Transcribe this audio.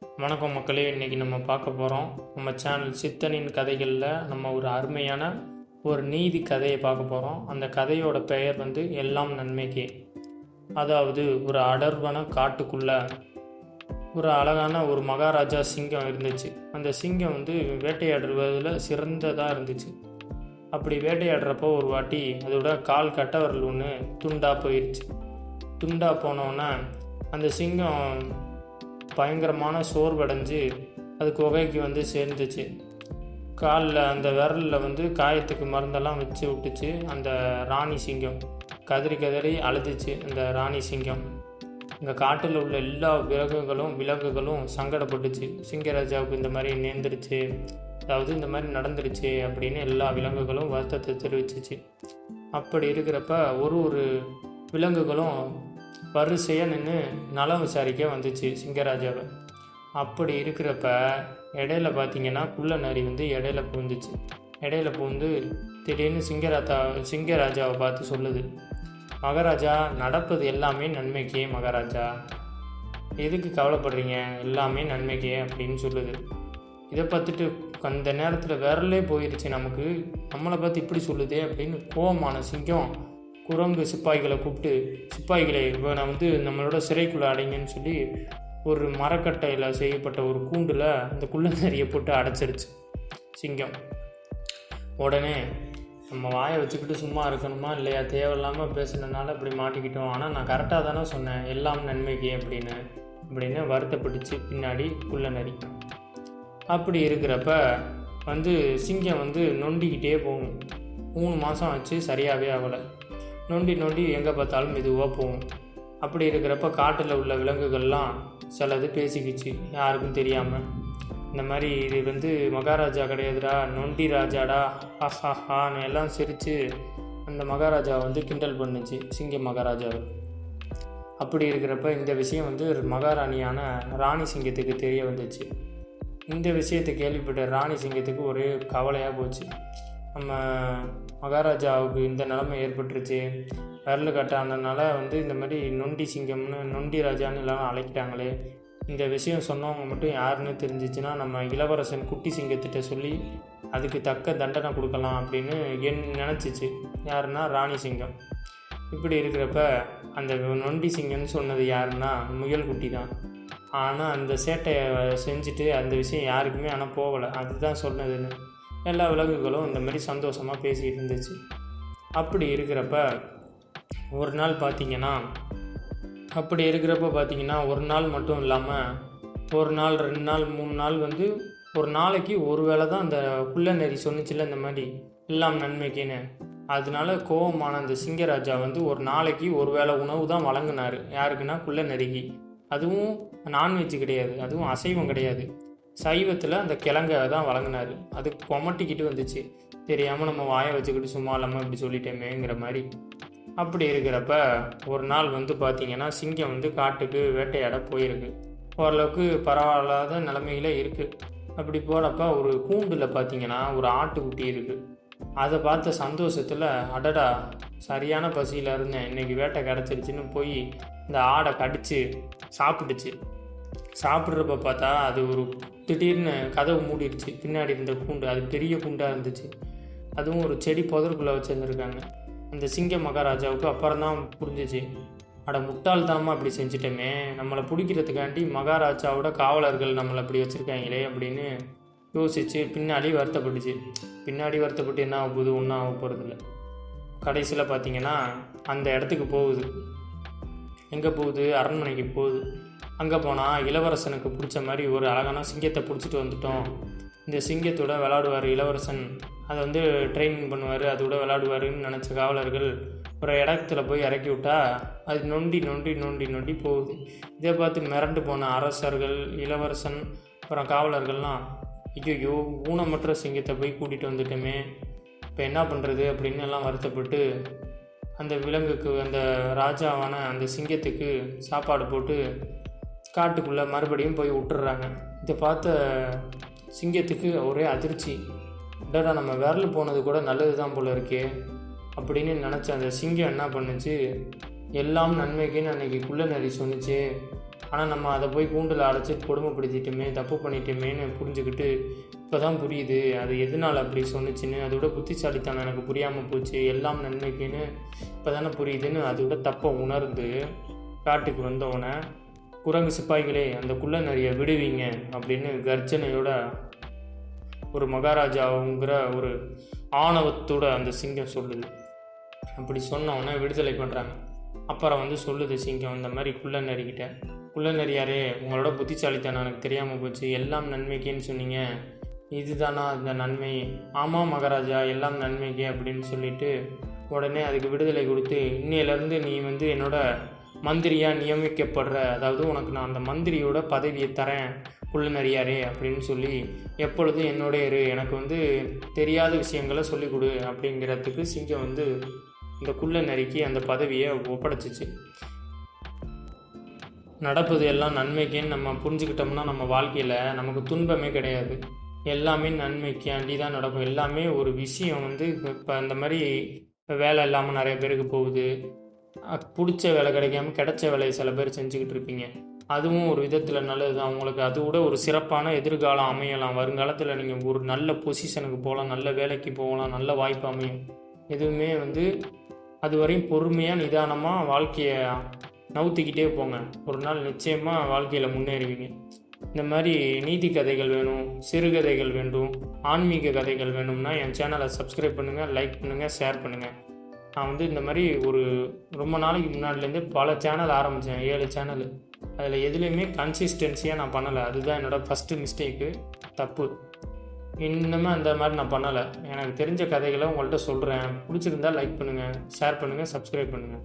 வணக்கம் மக்களே இன்றைக்கி நம்ம பார்க்க போகிறோம் நம்ம சேனல் சித்தனின் கதைகளில் நம்ம ஒரு அருமையான ஒரு நீதி கதையை பார்க்க போகிறோம் அந்த கதையோட பெயர் வந்து எல்லாம் நன்மைக்கே. அதாவது ஒரு அடர்வன காட்டுக்குள்ளே ஒரு அழகான ஒரு மகாராஜா சிங்கம் இருந்துச்சு. அந்த சிங்கம் வந்து வேட்டையாடுவதில் சிறந்ததாக இருந்துச்சு. அப்படி வேட்டையாடுறப்போ ஒரு வாட்டி அதோட கால் கட்டவரல் ஒன்று துண்டாக போயிடுச்சு துண்டாக போனோன்னே அந்த சிங்கம் பயங்கரமான சோர்வடைஞ்சு அது குகைக்கு வந்து சேர்ந்துச்சு. காலில் அந்த விரலில் வந்து காயத்துக்கு மருந்தெல்லாம் வச்சு விட்டுச்சு அந்த ராணி சிங்கம். கதறி கதறி அழுதுச்சு அந்த ராணி சிங்கம். இந்த காட்டில் உள்ள எல்லா விலங்குகளும் விலங்குகளும் சங்கடப்பட்டுச்சு. சிங்கராஜாவுக்கு இந்த மாதிரி நேர்ந்துருச்சு. அதாவது இந்த மாதிரி நடந்துருச்சு அப்படின்னு எல்லா விலங்குகளும் வருத்தத்தை தெரிவிச்சிச்சு. அப்படி இருக்கிறப்ப ஒரு ஒரு விலங்குகளும் வரிசையாக நின்று நலம் விசாரிக்க வந்துச்சு சிங்கராஜாவை. அப்படி இருக்கிறப்ப இடையில பார்த்தீங்கன்னா குள்ள நரி வந்து இடையில பூந்துச்சு இடையில பூந்து திடீர்னு சிங்கராஜா சிங்கராஜாவை பார்த்து சொல்லுது. மகாராஜா நடப்பது எல்லாமே நன்மைக்கே மகாராஜா. எதுக்கு கவலைப்படுறீங்க? எல்லாமே நன்மைக்கே அப்படின்னு சொல்லுது. இதை பார்த்துட்டு அந்த நேரத்தில் விரலே போயிடுச்சு நமக்கு. நம்மளை பார்த்து இப்படி சொல்லுதே அப்படின்னு கோவமான சிங்கம் குரங்கு சிப்பாய்களை கூப்பிட்டு சிப்பாய்களை இவனை வந்து நம்மளோட சிறைக்குள்ளே அடைங்கன்னு சொல்லி ஒரு மரக்கட்டையில் செய்யப்பட்ட ஒரு கூண்டில் அந்த குள்ளநரியை போட்டு அடைச்சிருச்சு. சிங்கம். உடனே நம்ம வாயை வச்சுக்கிட்டு சும்மா இருக்கணுமா இல்லையா? தேவையில்லாமல் பேசுனதுனால இப்படி மாட்டிக்கிட்டோம். ஆனால் நான் கரெக்டாக தானே சொன்னேன். எல்லாம் நன்மைக்கு அப்படின்னு. அப்படின்னு வருத்தப்பட்டுச்சு பின்னாடி குள்ளநரி அப்படி இருக்கிறப்ப வந்து சிங்கம் வந்து நொண்டிக்கிட்டே போகும். மூணு மாதம் ஆச்சு சரியாகவே ஆகலை. நொண்டி நொண்டி எங்கே பார்த்தாலும் மெதுவாக போகும். அப்படி இருக்கிறப்ப காட்டில் உள்ள விலங்குகள்லாம் சிலது பேசிக்கிச்சு யாருக்கும் தெரியாமல் இந்த மாதிரி இது வந்து மகாராஜா கிடையாதுடா நொண்டி ராஜாடா ஹான்னு எல்லாம் சிரித்து அந்த மகாராஜா வந்து கிண்டல் பண்ணுச்சு சிங்க மகாராஜாவை. அப்படி இருக்கிறப்ப இந்த விஷயம் வந்து மகாராணியான ராணி சிங்கத்துக்கு தெரிய வந்துச்சு. இந்த விஷயத்தை கேள்விப்பட்ட ராணி சிங்கத்துக்கு ஒரே கவலையாக போச்சு. நம்ம மகாராஜாவுக்கு இந்த நிலமை ஏற்பட்டுருச்சு. விரல் கட்டானதுனால வந்து இந்த மாதிரி நொண்டி சிங்கம்னு நொண்டி ராஜான்னு எல்லாரும் அழைக்கிட்டாங்களே இந்த விஷயம் சொன்னவங்க மட்டும் யாருன்னு தெரிஞ்சிச்சுன்னா நம்ம இளவரசன் குட்டி சிங்கத்திட்ட சொல்லி அதுக்கு தக்க தண்டனை கொடுக்கலாம் அப்படின்னு என் நினச்சிச்சு. யாருன்னா ராணி சிங்கம். இப்படி இருக்கிறப்ப அந்த நொண்டி சிங்கம்னு சொன்னது யாருன்னா முயல் குட்டி தான். ஆனால் அந்த சேட்டையை செஞ்சுட்டு அந்த விஷயம் யாருக்குமே ஆனால் போகலை. அதுதான் சொன்னதுன்னு. எல்லா விலங்குகளும் இந்த மாதிரி சந்தோஷமாக பேசிகிட்டு இருந்துச்சு. அப்படி இருக்கிறப்ப ஒரு நாள் பார்த்தீங்கன்னா அப்படி இருக்கிறப்ப பார்த்தீங்கன்னா ஒரு நாள் மட்டும் இல்லாமல் ஒரு நாள் ரெண்டு நாள் மூணு நாள் வந்து ஒரு நாளைக்கு ஒரு வேளை தான் அந்த குள்ள நெறி சொன்னிச்சில்ல இந்த மாதிரி எல்லாம் நன்மைக்குன்னு. அதனால கோவமான அந்த சிங்கராஜா வந்து ஒரு நாளைக்கு ஒரு வேளை உணவு தான் வழங்கினார். யாருக்குன்னா குள்ள நெருகி அதுவும் நான்வெஜ் கிடையாது. அதுவும் அசைவம் கிடையாது. சைவத்தில் அந்த கிழங்கை தான் வழங்கினார். அது கொமட்டிக்கிட்டு வந்துச்சு. தெரியாமல் நம்ம வாயை வச்சுக்கிட்டு சும்மா இல்லாமல் இப்படி சொல்லிட்டேமேங்கிற மாதிரி. அப்படி இருக்கிறப்ப ஒரு நாள் வந்து பார்த்திங்கன்னா சிங்கம் வந்து காட்டுக்கு வேட்டையாட போயிருக்கு. ஓரளவுக்கு பரவாயில்லாத நிலமையில இருக்குது அப்படி போகிறப்ப ஒரு கூண்டில் பார்த்தீங்கன்னா ஒரு ஆட்டுக்குட்டி இருக்குது அதை பார்த்த சந்தோஷத்தில் அடடா சரியான பசியில் இருந்தேன். இன்னைக்கு வேட்டை கிடச்சிருச்சின்னு போய் இந்த ஆடை கடித்து சாப்பிட்டுச்சு. சாப்பிட்றப்ப பார்த்தா அது ஒரு திடீர்னு கதவு மூடிடுச்சு. பின்னாடி இருந்த கூண்டு அது பெரிய கூண்டாக இருந்துச்சு. அதுவும் ஒரு செடி புதருக்குள்ளே வச்சுருந்துருக்காங்க. அந்த சிங்க மகாராஜாவுக்கு அப்புறம் தான் புரிஞ்சிச்சு. அட முட்டாள்தனமாக அப்படி செஞ்சிட்டோமே. நம்மளை பிடிக்கிறதுக்காண்டி மகாராஜாவோட காவலர்கள் நம்மளை அப்படி வச்சுருக்காங்களே அப்படின்னு யோசிச்சு பின்னாடி வருத்தப்பட்டுச்சு. பின்னாடி வருத்தப்பட்டு என்ன ஆக போகுது? ஒன்றும் ஆக போகிறதில்ல கடைசியில் பார்த்தீங்கன்னா அந்த இடத்துக்கு போகுது. எங்கே போகுது? அரண்மனைக்கு போகுது. அங்கே போனால் இளவரசனுக்கு பிடிச்ச மாதிரி ஒரு அழகான சிங்கத்தை பிடிச்சிட்டு வந்துட்டோம். இந்த சிங்கத்தோட விளாடுவார் இளவரசன். அதை வந்து ட்ரைனிங் பண்ணுவார் அதோட விளாடுவாருன்னு நினச்ச காவலர்கள் ஒரு இடத்துல போய் இறக்கி விட்டா அது நொண்டி நொண்டி நொண்டி நொண்டி போகுது. இதை பார்த்து மிரண்டு போன அரசர்கள் இளவரசன் அப்புறம் காவலர்கள்லாம் ஐயோ ஊனமற்ற சிங்கத்தை போய் கூட்டிகிட்டு வந்துட்டோமே. இப்போ என்ன பண்ணுறது அப்படின்னு எல்லாம் வருத்தப்பட்டு அந்த விலங்குக்கு அந்த ராஜாவான அந்த சிங்கத்துக்கு சாப்பாடு போட்டு காட்டுக்குள்ளே மறுபடியும் போய் விட்டுறாங்க. இதை பார்த்த சிங்கத்துக்கு ஒரே அதிர்ச்சி. டடா நம்ம விரல் போனது கூட நல்லது தான் போல இருக்கே அப்படின்னு நினச்ச அந்த சிங்கம் என்ன பண்ணுச்சு? எல்லாம் நன்மைக்குன்னு அன்றைக்கி குள்ள நரி சொன்னிச்சு ஆனால் நம்ம அதை போய் கூண்டில் அடைச்சி கொடுமைப்படுத்திட்டோமே தப்பு பண்ணிட்டோமேன்னு புரிஞ்சுக்கிட்டு இப்போ தான் புரியுது. அது எதனால் அப்படி சொன்னிச்சின்னு அதோட புத்திசாலித்தனம் எனக்கு புரியாமல் போச்சு. எல்லாம் நன்மைக்குன்னு இப்போ தானே புரியுதுன்னு அதோட தப்பை உணர்ந்து காட்டுக்கு வந்தவனை குரங்கு சிப்பாய்களே அந்த குள்ள நிறைய விடுவீங்க அப்படின்னு கர்ஜனையோட ஒரு மகாராஜாவுங்கிற ஒரு ஆணவத்தோட அந்த சிங்கம் சொல்லுது. அப்படி சொன்னவொன்னே விடுதலை பண்ணுறாங்க அப்புறம் வந்து சொல்லுது சிங்கம் இந்த மாதிரி குள்ள நரிக்கிட்ட குள்ள நரியாரே உங்களோட புத்திசாலித்தனம் எனக்கு தெரியாமல் போச்சு. எல்லாம் நன்மைக்குன்னு சொன்னீங்க. இதுதானா அந்த நன்மை? ஆமாம் மகாராஜா எல்லாம் நன்மைக்கு அப்படின்னு சொல்லிட்டு உடனே அதுக்கு விடுதலை கொடுத்து இன்னையிலேருந்து நீ வந்து என்னோட மந்திரியாக நியமிக்கப்படுற அதாவது உனக்கு நான் அந்த மந்திரியோட பதவியை தரேன் குள்ளநரியாரே அப்படின்னு சொல்லி எப்பொழுதும் என்னோட இரு எனக்கு வந்து தெரியாத விஷயங்களை சொல்லிக் கொடு அப்படிங்கிறதுக்கு சிங்கம் வந்து இந்த குள்ள நரிக்கு அந்த பதவியை ஒப்படைச்சிச்சு. நடப்பது எல்லாம் நன்மைக்குன்னு நம்ம புரிஞ்சுக்கிட்டோம்னா நம்ம வாழ்க்கையில் நமக்கு துன்பமே கிடையாது. எல்லாமே நன்மைக்காண்டி தான் நடக்கும். எல்லாமே ஒரு விஷயம் வந்து இப்போ இந்த மாதிரி வேலை இல்லாமல் நிறைய பேருக்கு போகுது. பிடிச்ச வேலை கிடைக்காம கிடைச்ச வேலையை சில பேர் செஞ்சுக்கிட்டு இருப்பீங்க. அதுவும் ஒரு விதத்தில் நல்லது தான் அது கூட ஒரு சிறப்பான எதிர்காலம் அமையலாம். வருங்காலத்தில் நீங்கள் ஒரு நல்ல பொசிஷனுக்கு போகலாம். நல்ல வேலைக்கு போகலாம். நல்ல வாய்ப்பு அமையும். எதுவுமே வந்து அது வரையும் பொறுமையாக நிதானமாக வாழ்க்கையை நவுத்திக்கிட்டே போங்க. ஒரு நாள் நிச்சயமாக வாழ்க்கையில் முன்னேறுவீங்க. இந்த மாதிரி நீதி கதைகள் வேணும் சிறுகதைகள் வேண்டும் ஆன்மீக கதைகள் வேணும்னா என் சேனலை சப்ஸ்கிரைப் பண்ணுங்கள் லைக் பண்ணுங்கள் ஷேர் பண்ணுங்கள் நான் வந்து இந்த மாதிரி ஒரு ரொம்ப நாளைக்கு முன்னாடிலேருந்து பல சேனல் ஆரம்பித்தேன் ஏழு சேனல் அதில் எதுலேயுமே கன்சிஸ்டன்சியாக நான் பண்ணலை. அதுதான் என்னோடய ஃபஸ்ட்டு மிஸ்டேக்கு தப்பு. இன்னுமே அந்த மாதிரி நான் பண்ணலை. எனக்கு தெரிஞ்ச கதைகளை உங்கள்கிட்ட சொல்கிறேன் பிடிச்சிருந்தா லைக் பண்ணுங்கள் ஷேர் பண்ணுங்கள் சப்ஸ்கிரைப் பண்ணுங்கள்